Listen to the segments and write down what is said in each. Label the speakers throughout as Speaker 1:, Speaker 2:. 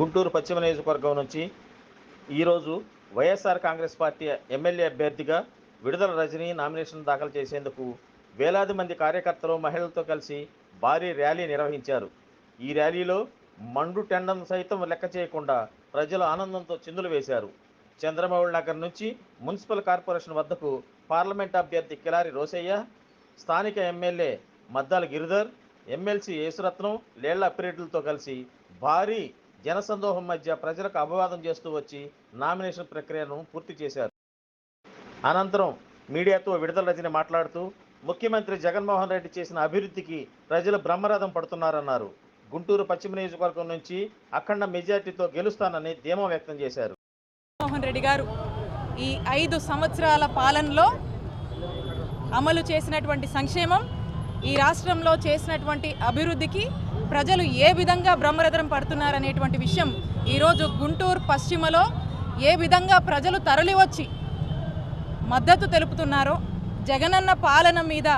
Speaker 1: గుంటూరు పశ్చిమ నియోజకవర్గం నుంచి ఈరోజు వైఎస్ఆర్ కాంగ్రెస్ పార్టీ ఎమ్మెల్యే అభ్యర్థిగా విడుదల రజని నామినేషన్ దాఖలు చేసేందుకు వేలాది మంది కార్యకర్తలు మహిళలతో కలిసి భారీ ర్యాలీ నిర్వహించారు. ఈ ర్యాలీలో మండు టెండం సైతం లెక్క చేయకుండా ప్రజలు ఆనందంతో చిందులు వేశారు. చంద్రబాబు నగర్ నుంచి మున్సిపల్ కార్పొరేషన్ వద్దకు పార్లమెంట్ అభ్యర్థి కిలారి రోసయ్య స్థానిక ఎమ్మెల్యే మద్దాల గిరిధర్ ఎమ్మెల్సీ యేసురత్నం లేళ్ళ అప్పిరెడ్డిలతో కలిసి భారీ జనసందోహం మధ్య ప్రజలకు అభివాదం చేస్తూ వచ్చి నామినేషన్ ప్రక్రియను పూర్తి చేశారు. అనంతరం మీడియాతో విడుదల రజని మాట్లాడుతూ ముఖ్యమంత్రి జగన్మోహన్ రెడ్డి చేసిన అభివృద్ధికి ప్రజలు బ్రహ్మరథం పడుతున్నారన్నారు. గుంటూరు పశ్చిమ నియోజకవర్గం నుంచి అఖండ మెజార్టీతో గెలుస్తానని ధీమా వ్యక్తం చేశారు.
Speaker 2: మోహన్ రెడ్డి గారు ఈ ఐదు సంవత్సరాల పాలనలో అమలు చేసినటువంటి సంక్షేమం ఈ రాష్ట్రంలో చేసినటువంటి అభివృద్ధికి ప్రజలు ఏ విధంగా బ్రహ్మరథం పడుతున్నారనేటువంటి విషయం ఈరోజు గుంటూరు పశ్చిమలో ఏ విధంగా ప్రజలు తరలివచ్చి మద్దతు తెలుపుతున్నారో జగనన్న పాలన మీద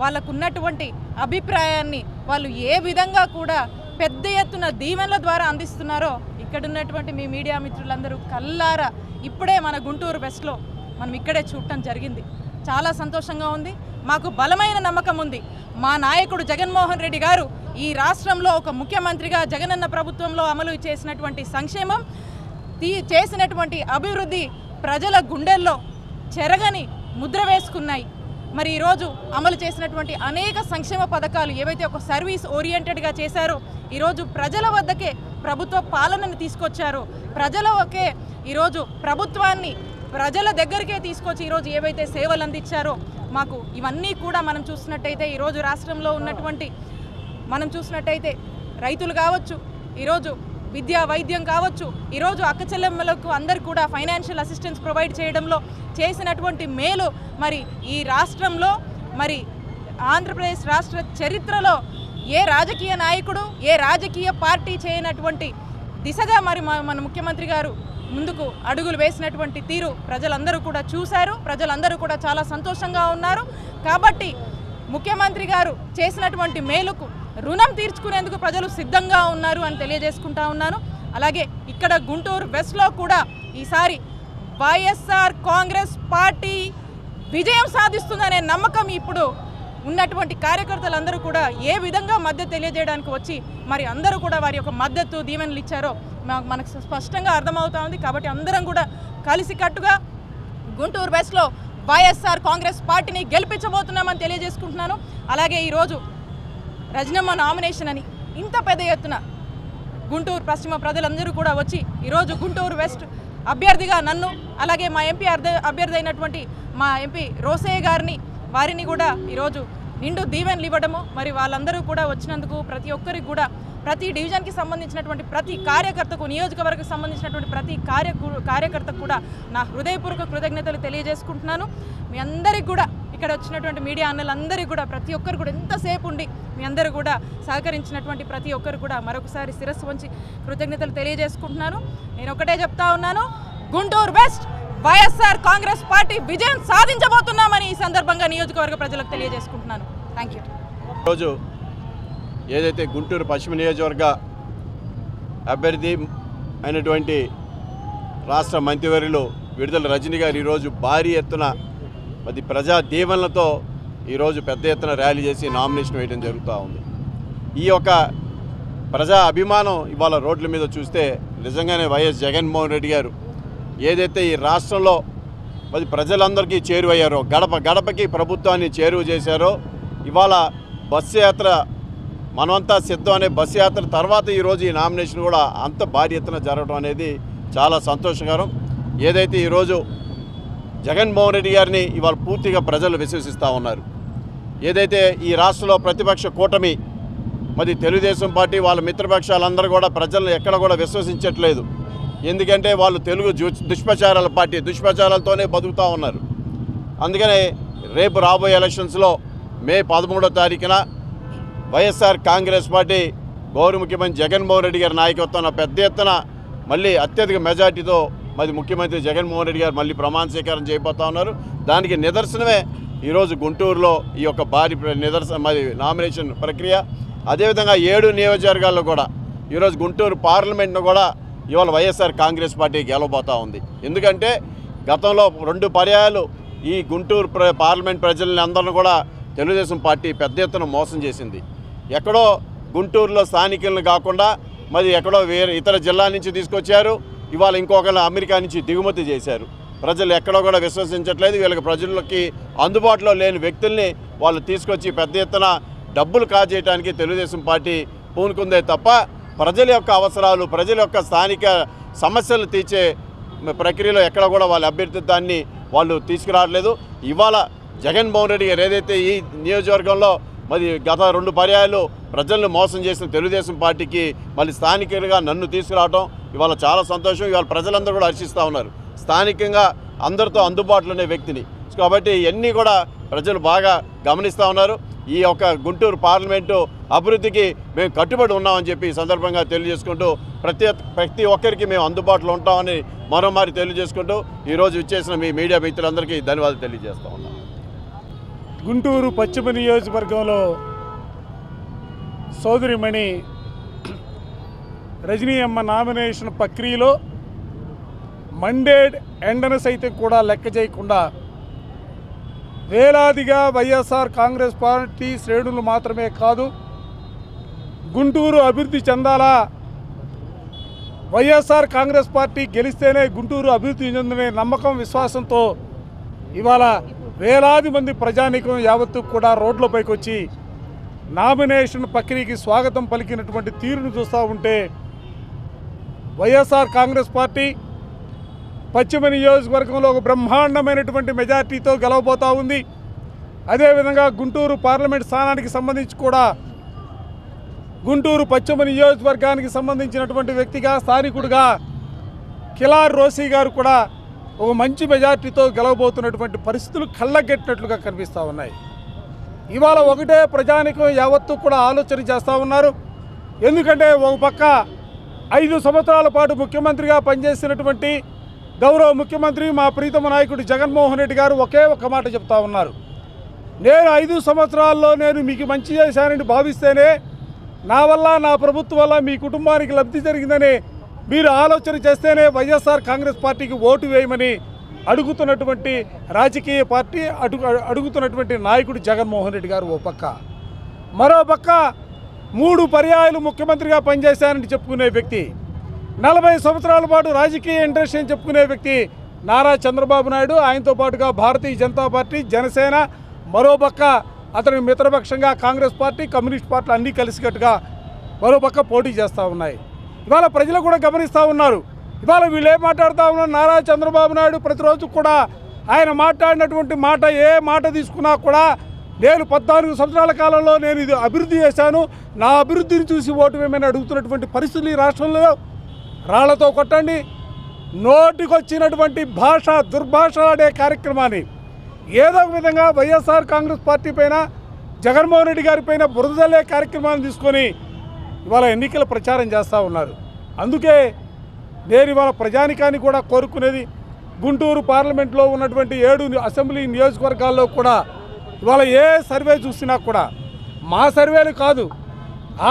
Speaker 2: వాళ్ళకున్నటువంటి అభిప్రాయాన్ని వాళ్ళు ఏ విధంగా కూడా పెద్ద ఎత్తున దీవెనల ద్వారా అందిస్తున్నారో ఇక్కడ ఉన్నటువంటి మీ మీడియా మిత్రులందరూ కల్లారా ఇప్పుడే మన గుంటూరు వెస్ట్లో మనం ఇక్కడే చూడటం జరిగింది. చాలా సంతోషంగా ఉంది. మాకు బలమైన నమ్మకం ఉంది. మా నాయకుడు జగన్మోహన్ రెడ్డి గారు ఈ రాష్ట్రంలో ఒక ముఖ్యమంత్రిగా జగనన్న ప్రభుత్వంలో అమలు చేసినటువంటి సంక్షేమం తీ చేసినటువంటి అభివృద్ధి ప్రజల గుండెల్లో చెరగని ముద్ర వేసుకున్నాయి. మరి ఈరోజు అమలు చేసినటువంటి అనేక సంక్షేమ పథకాలు ఏవైతే ఒక సర్వీస్ ఓరియంటెడ్గా చేశారో ఈరోజు ప్రజల వద్దకే ప్రభుత్వ పాలనను తీసుకొచ్చారో ప్రజల ఒకే ఈరోజు ప్రభుత్వాన్ని ప్రజల దగ్గరికే తీసుకొచ్చి ఈరోజు ఏవైతే సేవలు అందించారో మాకు ఇవన్నీ కూడా మనం చూసినట్టయితే ఈరోజు రాష్ట్రంలో ఉన్నటువంటి మనం చూసినట్టయితే రైతులు కావచ్చు ఈరోజు విద్యా వైద్యం కావచ్చు ఈరోజు అక్క చెల్లెమ్మలకు అందరు కూడా ఫైనాన్షియల్ అసిస్టెన్స్ ప్రొవైడ్ చేయడంలో చేసినటువంటి మేలు మరి ఈ రాష్ట్రంలో మరి ఆంధ్రప్రదేశ్ రాష్ట్ర చరిత్రలో ఏ రాజకీయ నాయకుడు ఏ రాజకీయ పార్టీ చేయనటువంటి దిశగా మరి మన ముఖ్యమంత్రి గారు ముందుకు అడుగులు వేసినటువంటి తీరు ప్రజలందరూ కూడా చూశారు. ప్రజలందరూ కూడా చాలా సంతోషంగా ఉన్నారు. కాబట్టి ముఖ్యమంత్రి గారు చేసినటువంటి మేలుకు రుణం తీర్చుకునేందుకు ప్రజలు సిద్ధంగా ఉన్నారు అని తెలియజేసుకుంటా ఉన్నాను. అలాగే ఇక్కడ గుంటూరు వెస్ట్లో కూడా ఈసారి వైఎస్ఆర్ కాంగ్రెస్ పార్టీ విజయం సాధిస్తుందనే నమ్మకం ఇప్పుడు ఉన్నటువంటి కార్యకర్తలందరూ కూడా ఏ విధంగా మద్దతు తెలియజేయడానికి వచ్చి మరి అందరూ కూడా వారి యొక్క మద్దతు దీవెనలు ఇచ్చారో మనకు స్పష్టంగా అర్థమవుతా ఉంది. కాబట్టి అందరం కూడా కలిసికట్టుగా గుంటూరు వెస్ట్లో వైఎస్ఆర్ కాంగ్రెస్ పార్టీని గెలిపించబోతున్నామని తెలియజేసుకుంటున్నాను. అలాగే ఈరోజు రజనమ్మ నామినేషన్ అని ఇంత పెద్ద ఎత్తున గుంటూరు పశ్చిమ ప్రజలందరూ కూడా వచ్చి ఈరోజు గుంటూరు వెస్ట్ అభ్యర్థిగా నన్ను అలాగే మా ఎంపీ అభ్యర్థి అయినటువంటి మా ఎంపీ రోసయ్య గారిని వారిని కూడా ఈరోజు నిండు దీవెనలు ఇవ్వడము మరి వాళ్ళందరూ కూడా వచ్చినందుకు ప్రతి ఒక్కరికి కూడా ప్రతి డివిజన్కి సంబంధించినటువంటి ప్రతి కార్యకర్తకు నియోజకవర్గకు సంబంధించినటువంటి ప్రతి కార్య కార్యకర్తకు కూడా నా హృదయపూర్వక కృతజ్ఞతలు తెలియజేసుకుంటున్నాను. మీ అందరికి కూడా ఇక్కడ వచ్చినటువంటి మీడియా అన్నలందరికీ కూడా ప్రతి ఒక్కరు కూడా ఎంతసేపు ఉండి మీ అందరూ కూడా సహకరించినటువంటి ప్రతి ఒక్కరు కూడా మరొకసారి శిరస్సు వంచి కృతజ్ఞతలు తెలియజేసుకుంటున్నాను. నేను ఒకటే చెప్తా ఉన్నాను గుంటూరు వెస్ట్ వైఎస్ఆర్ కాంగ్రెస్ పార్టీ విజయం సాధించబోతున్నామని ఈ సందర్భంగా నియోజకవర్గ ప్రజలకు తెలియజేసుకుంటున్నాను. థ్యాంక్ యూ
Speaker 3: రోజు ఏదైతే గుంటూరు పశ్చిమ నియోజకవర్గ అభ్యర్థి అయినటువంటి రాష్ట్ర మంత్రివర్యులు విడుదల రజనీ గారు ఈరోజు భారీ ఎత్తున మరి ప్రజా దీవెనలతో ఈరోజు పెద్ద ఎత్తున ర్యాలీ చేసి నామినేషన్ వేయడం జరుగుతూ ఉంది. ఈ యొక్క ప్రజా అభిమానం ఇవాళ రోడ్ల మీద చూస్తే నిజంగానే వైఎస్ జగన్మోహన్ రెడ్డి గారు ఏదైతే ఈ రాష్ట్రంలో మరి ప్రజలందరికీ చేరువయ్యారో గడప గడపకి ప్రభుత్వాన్ని చేరువ చేశారో ఇవాళ బస్సు యాత్ర మనమంతా సిద్ధం అనే బస్సు యాత్ర తర్వాత ఈరోజు ఈ నామినేషన్ కూడా అంత భారీ ఎత్తున జరగడం అనేది చాలా సంతోషకరం. ఏదైతే ఈరోజు జగన్మోహన్ రెడ్డి గారిని ఇవాళ పూర్తిగా ప్రజలు విశ్వసిస్తూ ఉన్నారు. ఏదైతే ఈ రాష్ట్రంలో ప్రతిపక్ష కూటమి మరి తెలుగుదేశం పార్టీ వాళ్ళ మిత్రపక్షాలందరూ కూడా ప్రజలను ఎక్కడ కూడా విశ్వసించట్లేదు. ఎందుకంటే వాళ్ళు తెలుగు దుష్ప్రచారాల పార్టీ దుష్ప్రచారాలతోనే బతుకుతూ ఉన్నారు. అందుకనే రేపు రాబోయే ఎలక్షన్స్లో మే పదమూడో తారీఖున వైఎస్ఆర్ కాంగ్రెస్ పార్టీ గౌరవ ముఖ్యమంత్రి జగన్మోహన్ రెడ్డి గారి నాయకత్వం పెద్ద ఎత్తున మళ్ళీ అత్యధిక మెజార్టీతో మరి ముఖ్యమంత్రి జగన్మోహన్ రెడ్డి గారు మళ్ళీ ప్రమాణ స్వీకారం చేయబోతా ఉన్నారు. దానికి నిదర్శనమే ఈరోజు గుంటూరులో ఈ యొక్క భారీ నిదర్శన మరి నామినేషన్ ప్రక్రియ. అదేవిధంగా ఏడు నియోజకవర్గాల్లో కూడా ఈరోజు గుంటూరు పార్లమెంట్ను కూడా ఇవాళ వైఎస్ఆర్ కాంగ్రెస్ పార్టీ గెలవబోతూ ఉంది. ఎందుకంటే గతంలో రెండు పర్యాయాలు ఈ గుంటూరు ప్ర పార్లమెంట్ ప్రజల్ని అందరిని కూడా తెలుగుదేశం పార్టీ పెద్ద ఎత్తున మోసం చేసింది. ఎక్కడో గుంటూరులో స్థానికులను కాకుండా మరి ఎక్కడో వేరే ఇతర జిల్లా నుంచి తీసుకొచ్చారు. ఇవాళ ఇంకొకరు అమెరికా నుంచి దిగుమతి చేశారు. ప్రజలు ఎక్కడో కూడా విశ్వసించట్లేదు. వీళ్ళకి ప్రజలకి అందుబాటులో లేని వ్యక్తుల్ని వాళ్ళు తీసుకొచ్చి పెద్ద ఎత్తున డబ్బులు కాజేయడానికి తెలుగుదేశం పార్టీ పూనుకుందే తప్ప ప్రజల యొక్క అవసరాలు ప్రజల యొక్క స్థానిక సమస్యలు తీర్చే ప్రక్రియలో ఎక్కడ కూడా వాళ్ళ అభ్యర్థిత్వాన్ని వాళ్ళు తీసుకురావట్లేదు. ఇవాళ జగన్మోహన్ రెడ్డి గారు ఏదైతే ఈ నియోజకవర్గంలో మరి గత రెండు పర్యాయాలు ప్రజలను మోసం చేసిన తెలుగుదేశం పార్టీకి మళ్ళీ స్థానికులుగా నన్ను తీసుకురావడం ఇవాళ చాలా సంతోషం. ఇవాళ ప్రజలందరూ కూడా హర్షిస్తూ ఉన్నారు. స్థానికంగా అందరితో అందుబాటులో ఉండే వ్యక్తిని. కాబట్టి ఇవన్నీ కూడా ప్రజలు బాగా గమనిస్తూ ఉన్నారు. ఈ యొక్క గుంటూరు పార్లమెంటు అభివృద్ధికి మేము కట్టుబడి ఉన్నామని చెప్పి ఈ సందర్భంగా తెలియజేసుకుంటూ ప్రతి ప్రతి ఒక్కరికి మేము అందుబాటులో ఉంటామని మరోమారి తెలియజేసుకుంటూ ఈరోజు ఇచ్చేసిన మీ మీడియా మిత్రులందరికీ ధన్యవాదాలు తెలియజేస్తూ ఉన్నాం.
Speaker 4: గుంటూరు పశ్చిమ నియోజకవర్గంలో సోదరిమణి రజనీ అమ్మ నామినేషన్ ప్రక్రియలో మండేడ్ ఎండను సైతం కూడా లెక్క చేయకుండా వేలాదిగా వైఎస్ఆర్ కాంగ్రెస్ పార్టీ శ్రేణులు మాత్రమే కాదు గుంటూరు అభివృద్ధి చెందాలా? వైఎస్ఆర్ కాంగ్రెస్ పార్టీ గెలిస్తేనే గుంటూరు అభివృద్ధి చెందనే నమ్మకం విశ్వాసంతో ఇవాళ వేలాది మంది ప్రజానీకం యావత్తు కూడా రోడ్లపైకి వచ్చి నామినేషన్ ప్రక్రియకి స్వాగతం పలికినటువంటి తీరును చూస్తూ ఉంటే వైఎస్ఆర్ కాంగ్రెస్ పార్టీ పశ్చిమ నియోజకవర్గంలో ఒక బ్రహ్మాండమైనటువంటి మెజార్టీతో గెలవబోతూ ఉంది. అదేవిధంగా గుంటూరు పార్లమెంట్ స్థానానికి సంబంధించి కూడా గుంటూరు పశ్చిమ నియోజకవర్గానికి సంబంధించినటువంటి వ్యక్తిగా స్థానికుడిగా కిలార్ రోసీ గారు కూడా ఒక మంచి మెజార్టీతో గెలవబోతున్నటువంటి పరిస్థితులు కళ్ళగెట్టినట్లుగా కనిపిస్తూ ఉన్నాయి. ఇవాళ ఒకటే ప్రజానికం యావత్తు కూడా ఆలోచన చేస్తూ ఉన్నారు. ఎందుకంటే ఒక పక్క ఐదు సంవత్సరాల పాటు ముఖ్యమంత్రిగా పనిచేసినటువంటి గౌరవ ముఖ్యమంత్రి మా ప్రీతమ నాయకుడు జగన్మోహన్ రెడ్డి గారు ఒకే ఒక మాట చెప్తా ఉన్నారు. నేను ఐదు సంవత్సరాల్లో నేను మీకు మంచి చేశానని భావిస్తేనే నా వల్ల నా ప్రభుత్వం వల్ల మీ కుటుంబానికి లబ్ధి జరిగిందని మీరు ఆలోచన చేస్తేనే వైఎస్ఆర్ కాంగ్రెస్ పార్టీకి ఓటు వేయమని అడుగుతున్నటువంటి రాజకీయ పార్టీ అడుగు అడుగుతున్నటువంటి నాయకుడు జగన్మోహన్ రెడ్డి గారు ఓ పక్క. మరో పక్క మూడు పర్యాయాలు ముఖ్యమంత్రిగా పనిచేశారని చెప్పుకునే వ్యక్తి నలభై సంవత్సరాల పాటు రాజకీయ ఇంట్రెస్ట్ అని చెప్పుకునే వ్యక్తి నారా చంద్రబాబు నాయుడు. ఆయనతో పాటుగా భారతీయ జనతా పార్టీ జనసేన మరోపక్క అతని మిత్రపక్షంగా కాంగ్రెస్ పార్టీ కమ్యూనిస్ట్ పార్టీలు అన్నీ కలిసికట్టుగా మరోపక్క పోటీ చేస్తూ ఉన్నాయి. ఇవాళ ప్రజలు కూడా గమనిస్తూ ఉన్నారు. ఇవాళ వీళ్ళు ఏం మాట్లాడుతూ ఉన్నారు? నారా చంద్రబాబు నాయుడు ప్రతిరోజు కూడా ఆయన మాట్లాడినటువంటి మాట ఏ మాట తీసుకున్నా కూడా నేను పద్నాలుగు సంవత్సరాల కాలంలో నేను ఇది అభివృద్ధి చేశాను. నా అభివృద్ధిని చూసి ఓటు వేయమని అడుగుతున్నటువంటి పరిస్థితులు ఈ రాష్ట్రంలో రాళ్ళతో కొట్టండి. నోటికొచ్చినటువంటి భాష దుర్భాషలాడే కార్యక్రమాన్ని ఏదో ఒక విధంగా వైఎస్ఆర్ కాంగ్రెస్ పార్టీ పైన జగన్మోహన్ రెడ్డి గారి పైన బురదలే కార్యక్రమాన్ని తీసుకొని ఇవాళ ఎన్నికల ప్రచారం చేస్తూ ఉన్నారు. అందుకే నేను ఇవాళ ప్రజానికాన్ని కూడా కోరుకునేది గుంటూరు పార్లమెంట్లో ఉన్నటువంటి ఏడు అసెంబ్లీ నియోజకవర్గాల్లో కూడా ఇవాళ ఏ సర్వే చూసినా కూడా మా సర్వేలు కాదు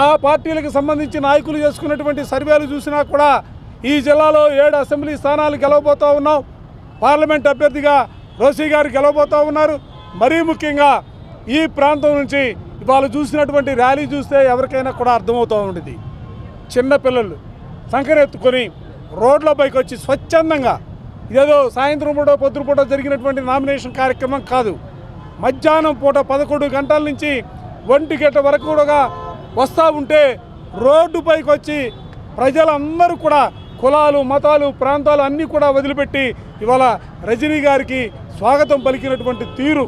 Speaker 4: ఆ పార్టీలకు సంబంధించి నాయకులు చేసుకున్నటువంటి సర్వేలు చూసినా కూడా ఈ జిల్లాలో ఏడు అసెంబ్లీ స్థానాలు గెలవబోతూ ఉన్నాం. పార్లమెంట్ అభ్యర్థిగా రోషి గారు గెలవబోతూ ఉన్నారు. మరీ ముఖ్యంగా ఈ ప్రాంతం నుంచి ఇవాళ చూసినటువంటి ర్యాలీ చూస్తే ఎవరికైనా కూడా అర్థమవుతూ ఉంటుంది చిన్నపిల్లలు సంకరెత్తుకొని రోడ్లపైకి వచ్చి స్వచ్ఛందంగా ఇదేదో సాయంత్రం పూట పొద్దున పూట జరిగినటువంటి నామినేషన్ కార్యక్రమం కాదు. మధ్యాహ్నం పూట పదకొండు గంటల నుంచి ఒంటి గంట వరకు కూడా వస్తూ ఉంటే రోడ్డుపైకి వచ్చి ప్రజలందరూ కూడా కులాలు మతాలు ప్రాంతాలు అన్నీ కూడా వదిలిపెట్టి ఇవాళ రజనీ గారికి స్వాగతం పలికినటువంటి తీరు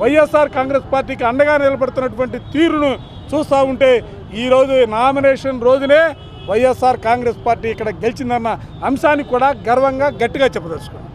Speaker 4: వైఎస్ఆర్ కాంగ్రెస్ పార్టీకి అండగా నిలబడుతున్నటువంటి తీరును చూస్తూ ఉంటే ఈరోజు నామినేషన్ రోజునే వైఎస్ఆర్ కాంగ్రెస్ పార్టీ ఇక్కడ గెలిచిందన్న అంశాన్ని కూడా గర్వంగా గట్టిగా చెప్పదలుచుకున్నాం.